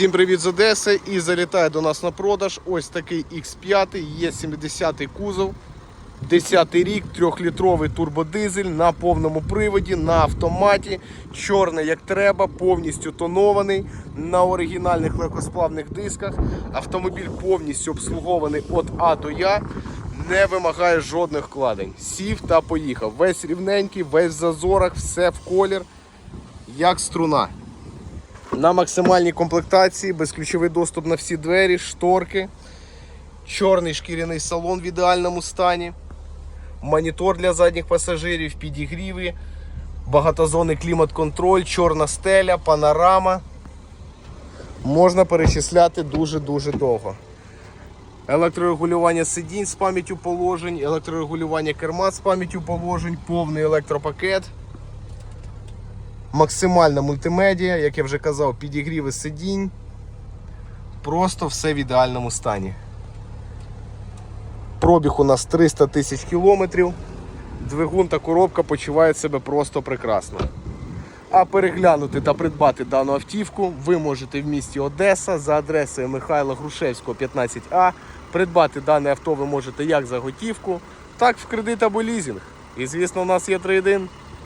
Всім привіт з Одеси і залітає до нас на продаж ось такий X5, є 70 кузов, 10 рік, 3-літровий турбодизель на повному приводі, на автоматі, чорний як треба, повністю тонований, на оригінальних легкосплавних дисках. Автомобіль повністю обслугований від А до Я, не вимагає жодних вкладень. Сів та поїхав. Весь рівненький, весь в зазорах, все в колір, як струна. На максимальній комплектації, безключовий доступ на всі двері, шторки, чорний шкіряний салон в ідеальному стані, монітор для задніх пасажирів, підігріви, багатозонний клімат-контроль, чорна стеля, панорама. Можна перечисляти дуже-дуже довго. Електрорегулювання сидінь з пам'яттю положень, електрорегулювання керма з пам'яттю положень, повний електропакет. Максимальна мультимедіа, як я вже казав, підігріви сидінь. Просто все в ідеальному стані. Пробіг у нас 300 тисяч кілометрів. Двигун та коробка почувають себе просто прекрасно. А переглянути та придбати дану автівку ви можете в місті Одеса за адресою Михайла Грушевського, 15А. Придбати дане авто ви можете як за готівку, так в кредит або лізинг. І звісно, у нас є трейдин.